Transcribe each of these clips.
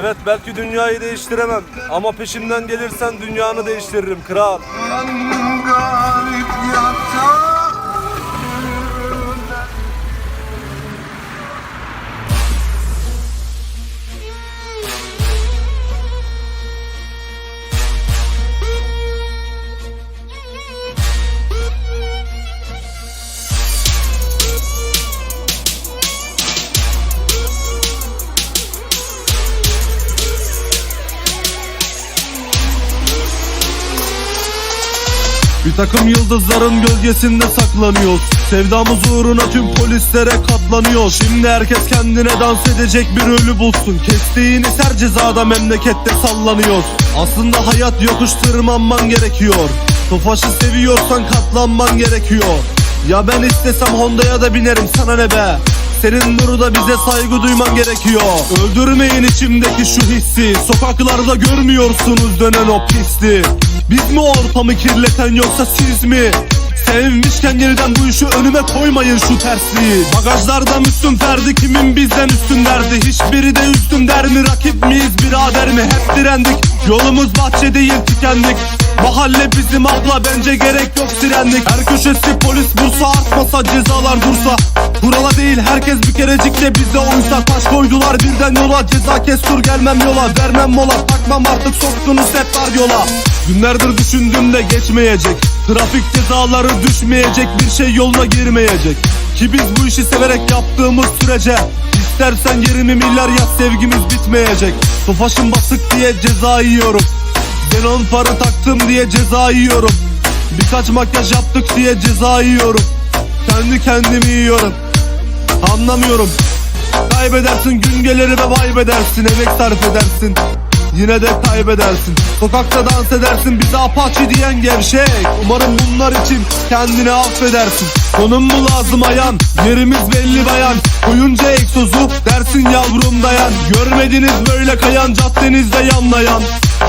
Evet belki dünyayı değiştiremem ama peşimden gelirsen dünyanı değiştiririm kral. Bir takım yıldızların gölgesinde saklanıyoruz Sevdamız uğruna tüm polislere katlanıyoruz Şimdi herkes kendine dans edecek bir ölü bulsun. Kestiğiniz her cezada memlekette sallanıyoruz Aslında hayat yokuş tırmanman gerekiyor. Tofaşı seviyorsan katlanman gerekiyor. Ya ben istesem Honda'ya da binerim sana ne be? Senin burada bize saygı duyman gerekiyor. Öldürmeyin içimdeki şu hissi. Sokaklarda görmüyorsunuz dönen o pisliği Biz mi ortamı kirleten yoksa siz mi? Sevmişken yeniden bu işi önüme koymayın şu tersliği. Bagajlarda Müslüm Ferdi kimin bizden üstün derdi Hiçbiri de üstün der mi rakip miyiz birader mi? Hep direndik yolumuz bahçe değil tükendik Mahalle bizim abla bence gerek yok sirenlik. Her köşesi polis bursa artmasa cezalar dursa. Kurala değil herkes bir kerecik de bize oysa. Taş koydular birden yola. Ceza kes dur gelmem yola. Vermem mola takmam artık soktunuz hep dar yola. Günlerdir düşündüm de geçmeyecek. Trafik cezaları düşmeyecek bir şey yoluna girmeyecek. Ki biz bu işi severek yaptığımız sürece İstersen 20 milyar yaz sevgimiz bitmeyecek. Tofaşım basık diye ceza yiyorum Xenon farı taktım diye ceza yiyorum. Birkaç makyaj yaptık diye ceza yiyorum. Kendi kendimi yiyorum. Anlamıyorum. Kaybedersin gün gelir ve vaybedersin Emek sarf edersin Yine de kaybedersin. Sokakta dans edersin bize apaçi diyen gevşek. Umarım bunlar için kendini affedersin. Konum mu lazım ayan? Yerimiz belli bayan. Koyunca egzozu dersin yavrum dayan. Görmediniz böyle kayan caddenizde yanlayan.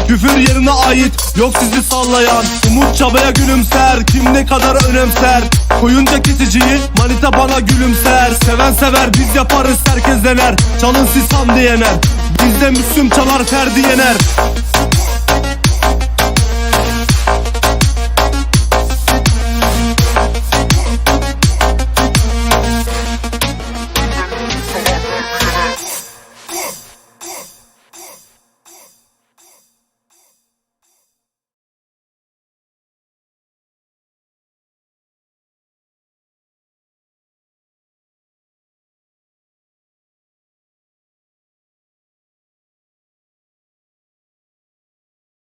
Küfür yerine ait yok sizi sallayan. Umut çabaya gülümser kim ne kadar önemser. Koyunca kesiciyi manita bana gülümser. Seven sever biz yaparız herkes dener. Çalın siz Hamdi yener Bizde Müslüm çalar Ferdi yener